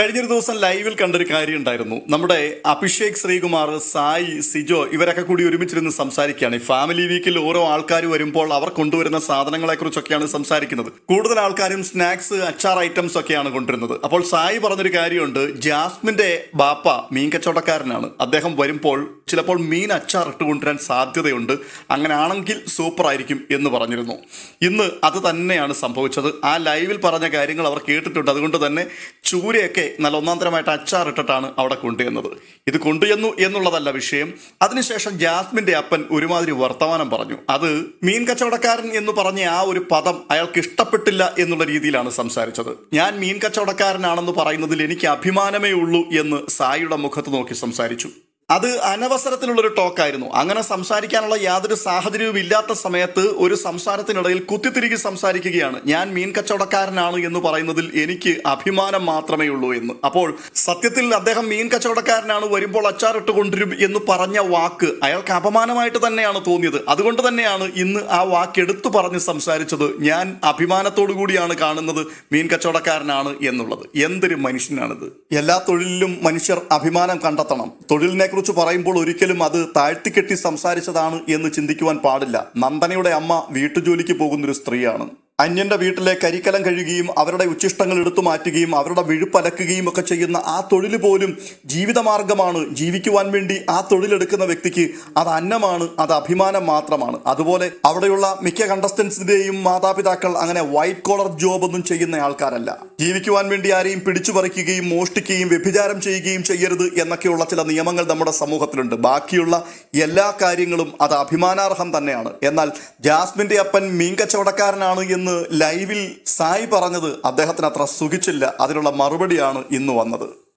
കഴിഞ്ഞൊരു ദിവസം ലൈവിൽ കണ്ടൊരു കാര്യം ഉണ്ടായിരുന്നു. നമ്മുടെ അഭിഷേക് ശ്രീകുമാർ സായി സിജോ ഇവരൊക്കെ കൂടി ഒരുമിച്ചിരുന്ന് സംസാരിക്കുകയാണ്. ഈ ഫാമിലി വീക്കിൽ ഓരോ ആൾക്കാർ വരുമ്പോൾ അവർ കൊണ്ടുവരുന്ന സാധനങ്ങളെ കുറിച്ചൊക്കെയാണ് സംസാരിക്കുന്നത്. കൂടുതൽ ആൾക്കാരും സ്നാക്സ് അച്ചാർ ഐറ്റംസ് ഒക്കെയാണ് കൊണ്ടുവരുന്നത്. അപ്പോൾ സായി പറഞ്ഞൊരു കാര്യമുണ്ട്. ജാസ്മിന്റെ ബാപ്പ മീൻ കച്ചവടക്കാരനാണ്. അദ്ദേഹം വരുമ്പോൾ ചിലപ്പോൾ മീൻ അച്ചാർ ഇട്ട് കൊണ്ടുവരാൻ സാധ്യതയുണ്ട്. അങ്ങനെ ആണെങ്കിൽ സൂപ്പർ ആയിരിക്കും എന്ന് പറഞ്ഞിരുന്നു. ഇന്ന് അത് തന്നെയാണ് സംഭവിച്ചത്. ആ ലൈവിൽ പറഞ്ഞ കാര്യങ്ങൾ അവർ കേട്ടിട്ടുണ്ട്. അതുകൊണ്ട് തന്നെ ചൂരയൊക്കെ നല്ല ഒന്നാന്തരമായിട്ട് അച്ചാർ ഇട്ടിട്ടാണ് അവിടെ കൊണ്ടുവന്നത് ഇത് കൊണ്ടുചെന്നു എന്നുള്ളതല്ല വിഷയം. അതിനുശേഷം ജാസ്മിന്റെ അപ്പൻ ഒരുമാതിരി വർത്തമാനം പറഞ്ഞു. അത് മീൻ കച്ചവടക്കാരൻ എന്ന് പറഞ്ഞ ആ ഒരു പദം അയാൾക്ക് ഇഷ്ടപ്പെട്ടില്ല എന്നുള്ള രീതിയിലാണ് സംസാരിച്ചത്. ഞാൻ മീൻ കച്ചവടക്കാരനാണെന്ന് പറയുന്നതിൽ എനിക്ക് അഭിമാനമേ ഉള്ളൂ എന്ന് സായിയുടെ മുഖത്ത് നോക്കി സംസാരിച്ചു. അത് അനവസരത്തിലുള്ളൊരു ടോക്കായിരുന്നു. അങ്ങനെ സംസാരിക്കാനുള്ള യാതൊരു സാഹചര്യവും ഇല്ലാത്ത സമയത്ത് ഒരു സംസാരത്തിനിടയിൽ കുത്തിത്തിരികി സംസാരിക്കുകയാണ്. ഞാൻ മീൻ കച്ചവടക്കാരനാണ് എന്ന് പറയുന്നതിൽ എനിക്ക് അഭിമാനം മാത്രമേ ഉള്ളൂ എന്ന്. അപ്പോൾ സത്യത്തിൽ അദ്ദേഹം മീൻ കച്ചവടക്കാരനാണ് വരുമ്പോൾ അച്ചാറിട്ട് കൊണ്ടുവരും എന്ന് പറഞ്ഞ വാക്ക് അയാൾക്ക് അപമാനമായിട്ട് തന്നെയാണ് തോന്നിയത്. അതുകൊണ്ട് തന്നെയാണ് ഇന്ന് ആ വാക്ക് എടുത്തു പറഞ്ഞ് സംസാരിച്ചത്. ഞാൻ അഭിമാനത്തോടു കൂടിയാണ് കാണുന്നത് മീൻ കച്ചവടക്കാരനാണ് എന്നുള്ളത്. എന്തൊരു മനുഷ്യനാണിത്. എല്ലാ തൊഴിലിലും മനുഷ്യർ അഭിമാനം കണ്ടെത്തണം. തൊഴിലിനെ കുറിച്ച് പറയുമ്പോൾ ഒരിക്കലും അത് താഴ്ത്തിക്കെട്ടി സംസാരിച്ചതാണ് എന്ന് ചിന്തിക്കുവാൻ പാടില്ല. നന്ദനയുടെ അമ്മ വീട്ടുജോലിക്ക് പോകുന്നൊരു സ്ത്രീയാണ്. അന്യന്റെ വീട്ടിലെ കരിക്കലം കഴുകുകയും അവരുടെ ഉച്ചിഷ്ടങ്ങൾ എടുത്തു മാറ്റുകയും അവരുടെ വിഴുപ്പലക്കുകയും ഒക്കെ ചെയ്യുന്ന ആ തൊഴിൽ പോലും ജീവിതമാർഗമാണ്. ജീവിക്കുവാൻ വേണ്ടി ആ തൊഴിലെടുക്കുന്ന വ്യക്തിക്ക് അത് അന്നമാണ് അത് അഭിമാനം മാത്രമാണ്. അതുപോലെ അവിടെയുള്ള മിക്ക കണ്ടസ്റ്റൻസിന്റെയും മാതാപിതാക്കൾ അങ്ങനെ വൈറ്റ് കോളർ ജോബ് ഒന്നും ചെയ്യുന്ന ആൾക്കാരല്ല. ജീവിക്കുവാൻ വേണ്ടി ആരെയും പിടിച്ചുപറിക്കുകയും മോഷ്ടിക്കുകയും വ്യഭിചാരം ചെയ്യുകയും ചെയ്യരുത് എന്നൊക്കെയുള്ള ചില നിയമങ്ങൾ നമ്മുടെ സമൂഹത്തിലുണ്ട്. ബാക്കിയുള്ള എല്ലാ കാര്യങ്ങളും അത് അഭിമാനാർഹം തന്നെയാണ്. എന്നാൽ ജാസ്മിന്റെ അപ്പൻ മീൻ കച്ചവടക്കാരനാണ് എന്ന് ലൈവിൽ സായി പറഞ്ഞത് അദ്ദേഹത്തിന് അത്ര സുഖിച്ചില്ല. അതിനുള്ള മറുപടിയാണ് ഇന്ന് വന്നത്.